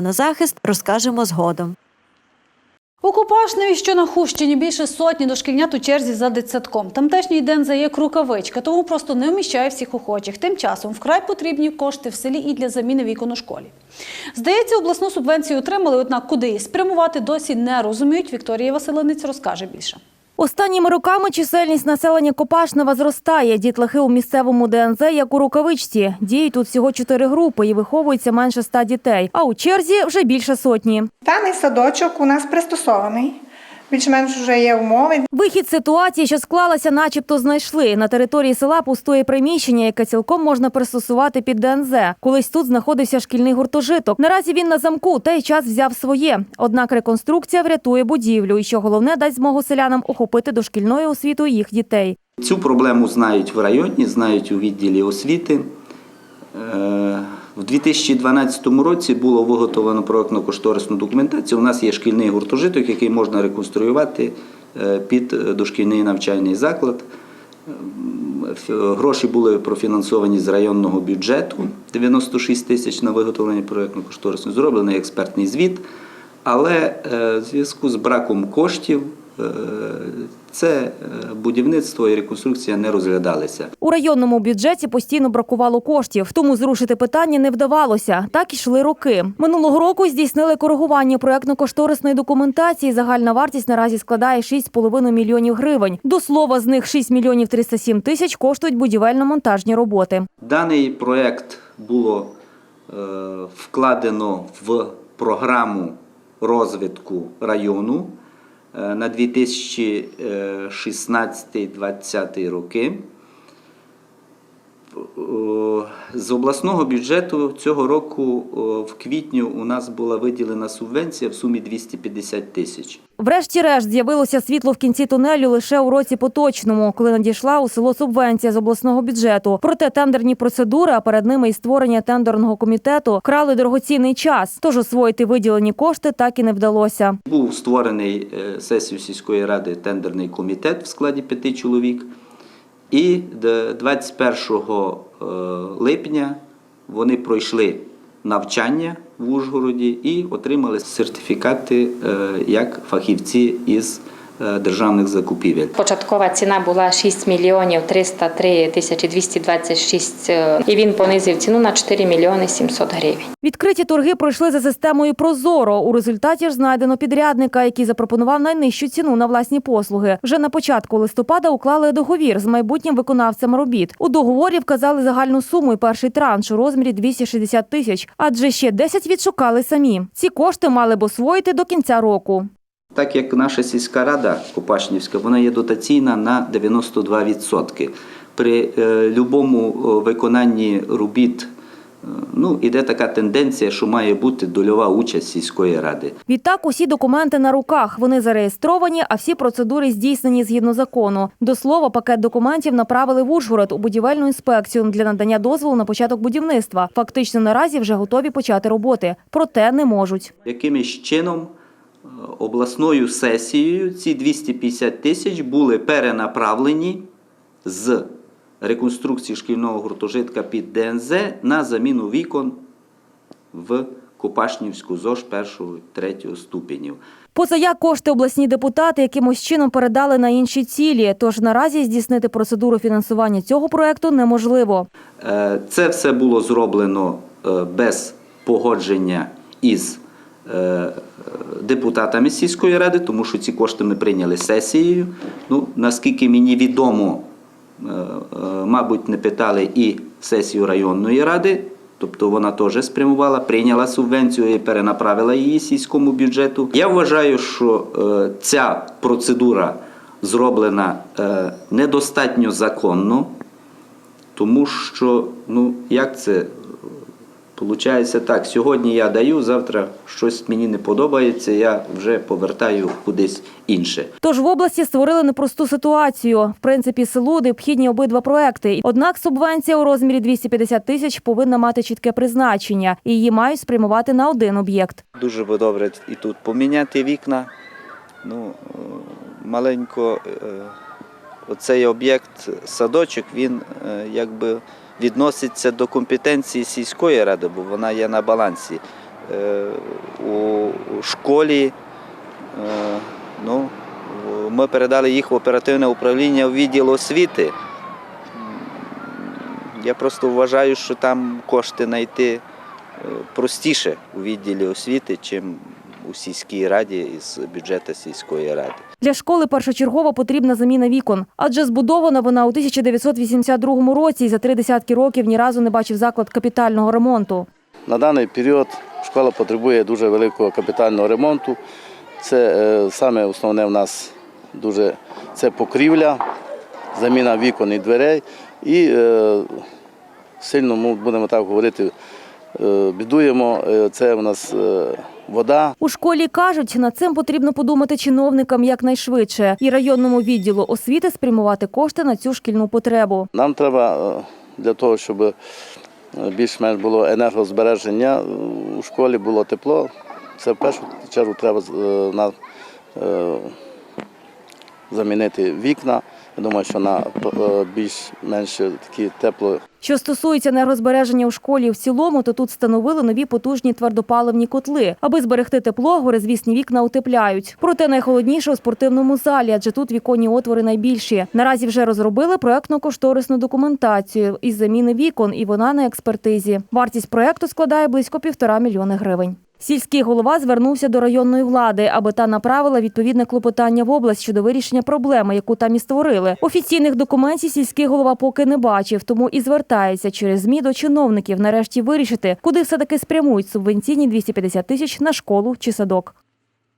На захист розкажемо згодом. У Купашневі, що на Хущині, більше сотні дошкільнят у черзі за дитсадком. Тамтешній день за як рукавичка, тому просто не вміщає всіх охочих. Тим часом вкрай потрібні кошти в селі і для заміни вікон у школі. Здається, обласну субвенцію отримали, однак куди її спрямувати досі не розуміють. Вікторія Василинець розкаже більше. Останніми роками чисельність населення Копашнева зростає. Дітлахи у місцевому ДНЗ як у рукавичці. Діють тут всього чотири групи і виховується менше ста дітей. А у черзі вже більше сотні. Даний садочок у нас пристосований. Більш-менш вже є умови. Вихід ситуації, що склалася, начебто знайшли. На території села пустує приміщення, яке цілком можна пристосувати під ДНЗ. Колись тут знаходився шкільний гуртожиток. Наразі він на замку, та й час взяв своє. Однак реконструкція врятує будівлю, і що головне дасть змогу селянам охопити дошкільною освітою їх дітей. Цю проблему знають в районі, знають у відділі освіти. Е, В 2012 році було виготовлено проєктно-кошторисну документацію. У нас є шкільний гуртожиток, який можна реконструювати е, під е, дошкільний навчальний заклад. Ем, Гроші були профінансовані з районного бюджету 96 тисяч на виготовлення проєктно-кошторисної. Зроблений експертний звіт, але е, в зв'язку з браком коштів е, це е, будівництво і реконструкція не розглядалися. У районному бюджеті постійно бракувало коштів, тому зрушити питання не вдавалося. Так ішли роки. Минулого року здійснили коригування проектно-кошторисної документації. Загальна вартість наразі складає 6,5 мільйонів гривень. До слова, з них 6 мільйонів 307 тисяч коштують будівельно-монтажні роботи. Даний проект було е, вкладено в програму розвитку району на 2016-2020 роки. З обласного бюджету цього року в квітню у нас була виділена субвенція в сумі 250 тисяч. Врешті-решт з'явилося світло в кінці тунелю лише у році поточному, коли надійшла у село субвенція з обласного бюджету. Проте тендерні процедури, а перед ними і створення тендерного комітету, крали дорогоцінний час. Тож освоїти виділені кошти так і не вдалося. Був створений е, сесію сільської ради тендерний комітет в складі п'яти чоловік. І д- 21 е, липня вони пройшли навчання в Ужгороді і отримали сертифікати е, як фахівці із державних закупівель. Початкова ціна була 6 мільйонів 303 тисячі 226, е, і він понизив ціну на 4 мільйони 700 гривень. Відкриті торги пройшли за системою Прозоро. У результаті ж знайдено підрядника, який запропонував найнижчу ціну на власні послуги. Вже на початку листопада уклали договір з майбутнім виконавцем робіт. У договорі вказали загальну суму і перший транш у розмірі 260 тисяч, адже ще 10 відшукали самі. Ці кошти мали б освоїти до кінця року. Так як наша сільська рада Копашнівська, вона є дотаційна на 92%. При е, любому е, виконанні робіт е, ну, іде така тенденція, що має бути дольова участь сільської ради. Відтак усі документи на руках. Вони зареєстровані, а всі процедури здійснені згідно закону. До слова, пакет документів направили в Ужгород у будівельну інспекцію для надання дозволу на початок будівництва. Фактично наразі вже готові почати роботи, проте не можуть. Якимось чином обласною сесією ці 250 тисяч були перенаправлені з реконструкції шкільного гуртожитка під ДНЗ на заміну вікон в Копашнівську ЗОЖ першого і третього ступенів. Позаяк кошти обласні депутати якимось чином передали на інші цілі. Тож наразі здійснити процедуру фінансування цього проекту неможливо. Е, Це все було зроблено е, без погодження із депутатами сільської ради, тому що ці кошти ми прийняли сесією. Ну, наскільки мені відомо, е, е, мабуть, не питали і сесію районної ради. Тобто вона теж спрямувала, прийняла субвенцію і перенаправила її сільському бюджету. Я вважаю, що е, ця процедура зроблена е, недостатньо законно. Тому що, ну, як це Получається так, сьогодні я даю, завтра щось мені не подобається, я вже повертаю кудись інше. Тож в області створили непросту ситуацію. В принципі, селу необхідні обидва проекти. Однак субвенція у розмірі 250 тисяч повинна мати чітке призначення, і її мають спрямувати на один об'єкт. Дуже би добре і тут поміняти вікна. Ну, е, маленько е, оцей об'єкт садочок, він е, якби відноситься до компетенції сільської ради, бо вона є на балансі. е, у у школі. Е, Ну, ми передали їх в оперативне управління в відділ освіти. Я просто вважаю, що там кошти знайти е, простіше у відділі освіти, чим у сільській раді із бюджету сільської ради. Для школи першочергово потрібна заміна вікон, адже збудована вона у 1982 році і за три десятки років ні разу не бачив заклад капітального ремонту. На даний період школа потребує дуже великого капітального ремонту. Це е, саме основне в нас дуже це покрівля, заміна вікон і дверей. І е, сильно ми будемо так говорити, е, бідуємо. е, Це в нас е, вода. У школі кажуть, над цим потрібно подумати чиновникам якнайшвидше і районному відділу освіти спрямувати кошти на цю шкільну потребу. Нам треба е, для того, щоб е, більш-менш було енергозбереження е, у школі, було тепло. Це в першу чергу треба на, замінити вікна. Я думаю, що на е, більш-менш такі тепло Що стосується енергозбереження у школі в цілому, то тут встановили нові потужні твердопаливні котли. Аби зберегти тепло, горизвісні вікна утепляють. Проте найхолодніше у спортивному залі, адже тут віконні отвори найбільші. Наразі вже розробили проектно-кошторисну документацію із заміни вікон, і вона на експертизі. Вартість проекту складає близько півтора мільйони гривень. Сільський голова звернувся до районної влади, аби та направила відповідне клопотання в область щодо вирішення проблеми, яку там і створили. Офіційних документів сільський голова поки не бачив, тому і звертається через змі до чиновників нарешті вирішити, куди все таки спрямують субвенційні 250 тисяч на школу чи садок.